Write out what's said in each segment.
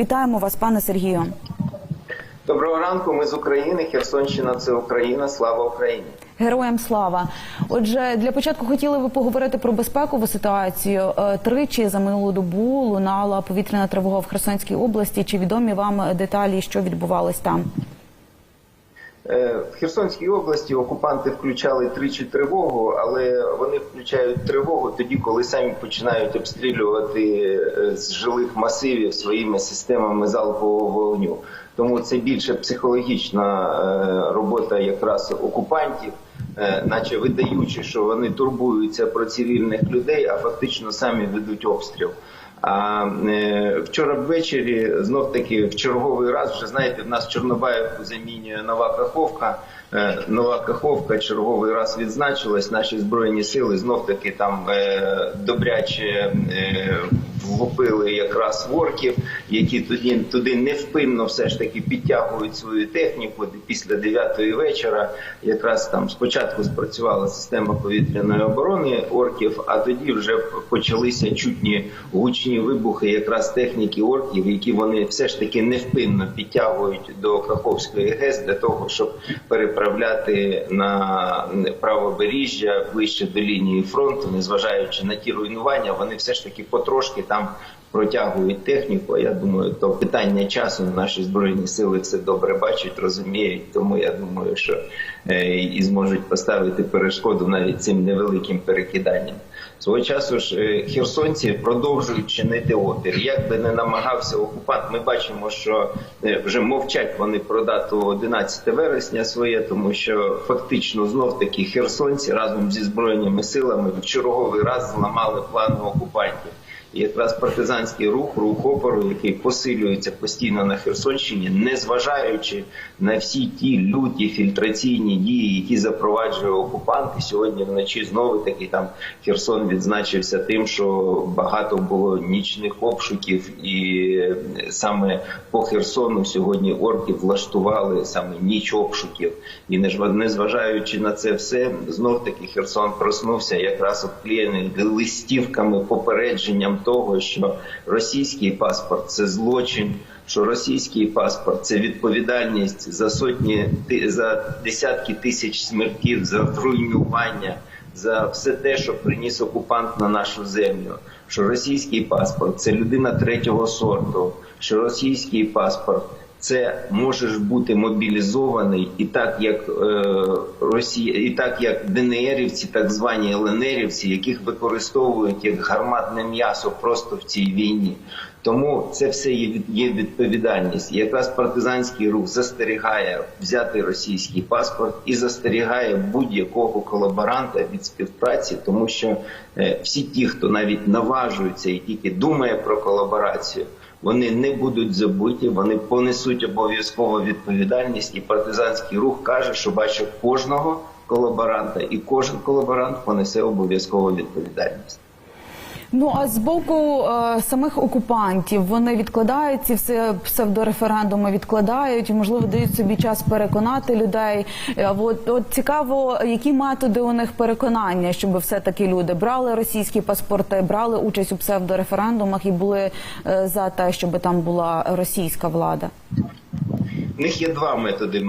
Вітаємо вас, пане Сергію. Доброго ранку. Ми з України. Херсонщина це Україна. Слава Україні. Героям слава. Отже, для початку хотіли ви поговорити про безпекову ситуацію. Е, Тричі за минулу добу лунала повітряна тривога в Херсонській області. Чи відомі вам деталі, що відбувалось там? Е, В Херсонській області окупанти включали тричі тривогу, але вони включають тривогу тоді, коли самі починають обстрілювати е, з жилих масивів своїми системами залпового вогню. Тому це більше психологічна е, робота якраз окупантів, наче видаючи, що вони турбуються про цивільних людей, а фактично самі ведуть обстріл. А е, вчора ввечері знов таки в черговий раз вже знаєте, в нас Чорнобаївку замінює нова Каховка. Е, нова Каховка черговий раз відзначилась. Наші збройні сили знов таки там е, добряче влупили якраз ворків, які туди, туди невпинно все ж таки підтягують свою техніку після 9 вечора. Якраз там спочатку спрацювала система повітряної оборони орків, а тоді вже почалися чутні гучні вибухи якраз техніки орків, які вони все ж таки невпинно підтягують до Каховської ГЕС для того, щоб переправляти на правобережжя ближче до лінії фронту, незважаючи на ті руйнування, вони все ж таки потрошки там протягують техніку. Я думаю, то питання часу наші збройні сили все добре бачать, розуміють. Тому я думаю, що е, і зможуть поставити перешкоду навіть цим невеликим перекиданням. Свого часу ж е, херсонці продовжують чинити опір. Як би не намагався окупант, ми бачимо, що е, вже мовчать вони про дату 11 вересня своє, тому що фактично знов таки херсонці разом зі збройними силами в черговий раз зламали плани окупантів. Якраз партизанський рух, рух опору, який посилюється постійно на Херсонщині, не зважаючи на всі ті люті фільтраційні дії, які запроваджує окупант. І сьогодні вночі знову таки там Херсон відзначився тим, що багато було нічних обшуків, і саме по Херсону сьогодні орки влаштували саме ніч обшуків. І незважаючи на це все, знов таки Херсон проснувся якраз обклеєний листівками попередженням того, що російський паспорт це злочин, що російський паспорт це відповідальність за сотні за десятки тисяч смертів, за руйнування, за все те, що приніс окупант на нашу землю. Що російський паспорт це людина третього сорту, що російський паспорт. Це можеш бути мобілізований і так як е, Росія, і так як ДНРівці, так звані ЛНРівці, яких використовують як гарматне м'ясо просто в цій війні. Тому це все є, відповідальність. Якраз партизанський рух застерігає взяти російський паспорт і застерігає будь-якого колаборанта від співпраці, тому що е, всі ті, хто навіть наважується і тільки думає про колаборацію. Вони не будуть забуті, вони понесуть обов'язково відповідальність, і партизанський рух каже, що бачить кожного колаборанта, і кожен колаборант понесе обов'язково відповідальність. Ну а з боку е, самих окупантів вони відкладають ці все псевдореферендуми, відкладають, можливо, дають собі час переконати людей. Е, от, от цікаво, які методи у них переконання, щоб все таки люди брали російські паспорти, брали участь у псевдореферендумах і були е, за те, щоб там була російська влада. В них є два методи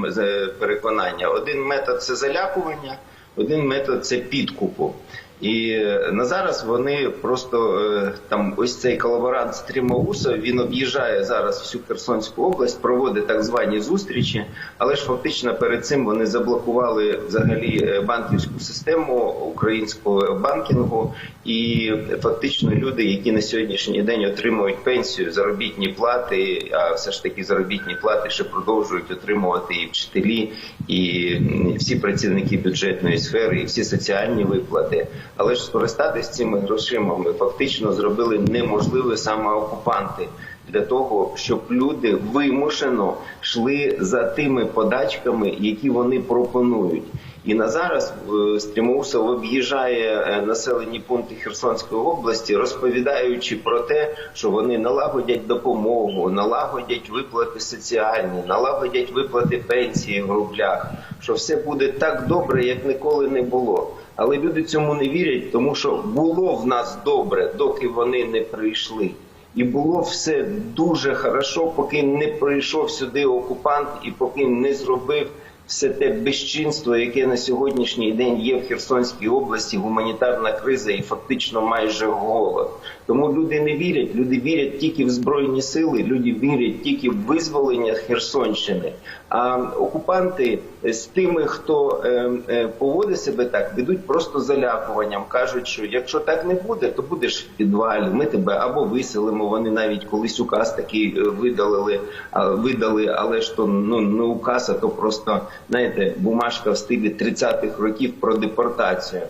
переконання: один метод це залякування, один метод це підкупу. І на зараз вони просто е, там ось цей колаборант Стрімоусов, він об'їжджає зараз всю Херсонську область, проводить так звані зустрічі, але ж фактично перед цим вони заблокували взагалі е, банківську систему українського банкінгу, і фактично люди, які на сьогоднішній день отримують пенсію, заробітні плати, а все ж таки заробітні плати ще продовжують отримувати і вчителі, і всі працівники бюджетної сфери, і всі соціальні виплати. Але ж скористатись цими грошима ми фактично зробили неможливе саме окупанти для того, щоб люди вимушено йшли за тими подачками, які вони пропонують. І на зараз Стрімоусов об'їжджає населені пункти Херсонської області, розповідаючи про те, що вони налагодять допомогу, налагодять виплати соціальні, налагодять виплати пенсії в рублях. Що все буде так добре, як ніколи не було. Але люди цьому не вірять, тому що було в нас добре, доки вони не прийшли. І було все дуже хорошо, поки не прийшов сюди окупант і поки не зробив все те безчинство, яке на сьогоднішній день є в Херсонській області, гуманітарна криза і фактично майже голод. Тому люди не вірять. Люди вірять тільки в збройні сили, люди вірять тільки в визволення Херсонщини. А окупанти з тими, хто е, е, поводить себе так, ведуть просто залякуванням. кажуть, що якщо так не буде, то будеш в підвалі. Ми тебе або виселимо. Вони навіть колись указ такий е, видалили, видали, але ж то ну не указ, а то просто знаєте, бумажка в стилі 30-х років про депортацію.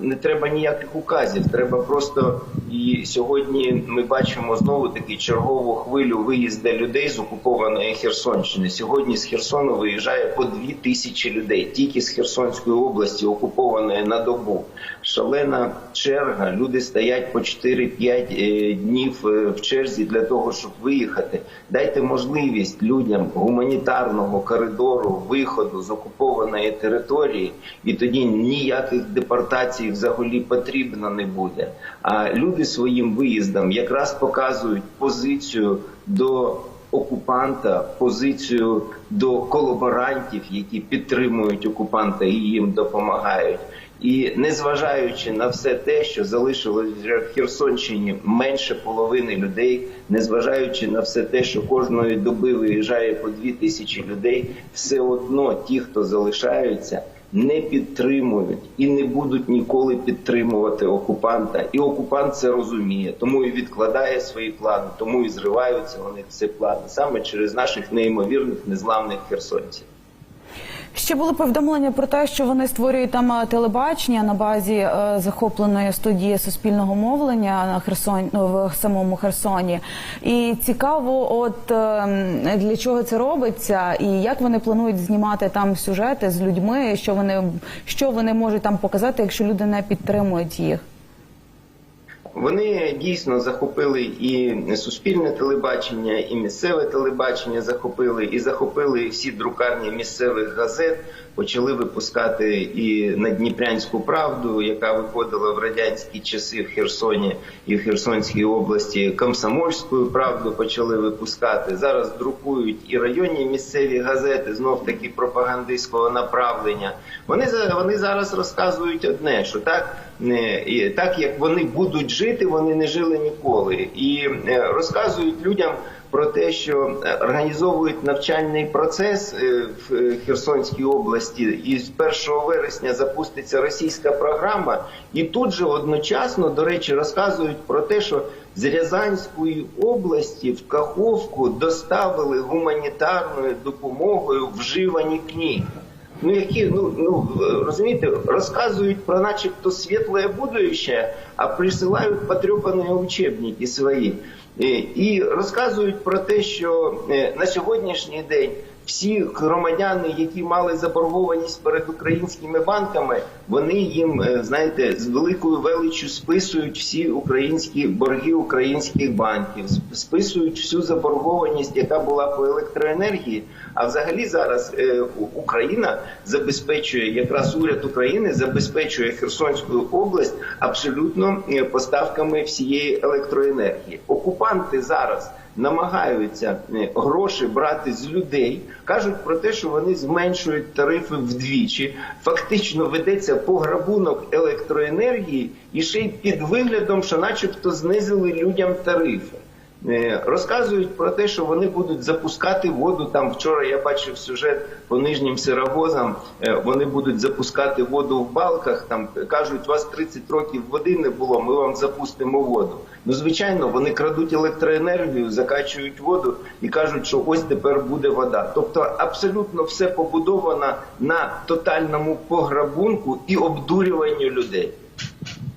Не треба ніяких указів. Треба просто і сьогодні ми бачимо знову таки чергову хвилю виїзду людей з окупованої Херсонщини. Сьогодні з Херсону виїжджає по дві тисячі людей тільки з Херсонської області, окупованої на добу. Шалена черга. Люди стоять по 4-5 е, днів е, в черзі для того, щоб виїхати. Дайте можливість людям гуманітарного коридору виходу з окупованої території, і тоді ніяких депортацій взагалі потрібно не буде. А люди своїм виїздом якраз показують позицію до окупанта, позицію до колаборантів, які підтримують окупанта і їм допомагають. І незважаючи на все те, що залишилось в Херсонщині менше половини людей, незважаючи на все те, що кожної доби виїжджає по дві тисячі людей, все одно ті, хто залишаються, не підтримують і не будуть ніколи підтримувати окупанта. І окупант це розуміє, тому і відкладає свої плани, тому і зриваються вони ці плани саме через наших неймовірних незламних херсонців. Ще були повідомлення про те, що вони створюють там е, телебачення на базі е, захопленої студії суспільного мовлення на Херсон ну, в самому Херсоні. І цікаво, от е, для чого це робиться, і як вони планують знімати там сюжети з людьми, що вони що вони можуть там показати, якщо люди не підтримують їх. Вони дійсно захопили і суспільне телебачення, і місцеве телебачення захопили, і захопили всі друкарні місцевих газет. Почали випускати і Надніпрянську правду, яка виходила в радянські часи в Херсоні і в Херсонській області. Комсомольську правду почали випускати. Зараз друкують і районні місцеві газети, знов таки пропагандистського направлення. Вони вони зараз розказують одне, що так не так як вони будуть жити, вони не жили ніколи, і е, розказують людям про те, що е, організовують навчальний процес е, в Херсонській області, і з 1 вересня запуститься російська програма, і тут же одночасно, до речі, розказують про те, що з Рязанської області в Каховку доставили гуманітарною допомогою вживані книги. Ну які ну ну розумієте, розказують про начебто світле будущее, а присилають потрепані учебники свої. Е, І розказують про те, що е, на сьогоднішній день всі громадяни, які мали заборгованість перед українськими банками, вони їм е, знаєте з великою величчю списують всі українські борги українських банків, списують всю заборгованість, яка була по електроенергії. А взагалі зараз е, Україна забезпечує якраз уряд України забезпечує Херсонську область абсолютно е, поставками всієї електроенергії. Окупанти зараз намагаються е, гроші брати з людей, кажуть про те, що вони зменшують тарифи вдвічі. Фактично ведеться пограбунок електроенергії і ще й під виглядом, що, начебто, знизили людям тарифи. Е, Розказують про те, що вони будуть запускати воду. Там вчора я бачив сюжет по нижнім сирогозам. Е, Вони будуть запускати воду в балках. Там кажуть, у вас 30 років води не було. Ми вам запустимо воду. Ну звичайно, вони крадуть електроенергію, закачують воду і кажуть, що ось тепер буде вода. Тобто, абсолютно все побудовано на тотальному пограбунку і обдурюванню людей.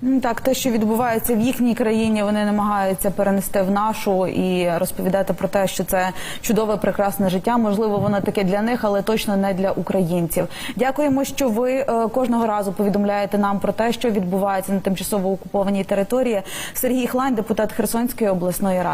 Так, те, що відбувається в їхній країні, вони намагаються перенести в нашу і розповідати про те, що це чудове, прекрасне життя. Можливо, воно таке для них, але точно не для українців. Дякуємо, що ви е, кожного разу повідомляєте нам про те, що відбувається на тимчасово окупованій території. Сергій Хлань, депутат Херсонської обласної ради.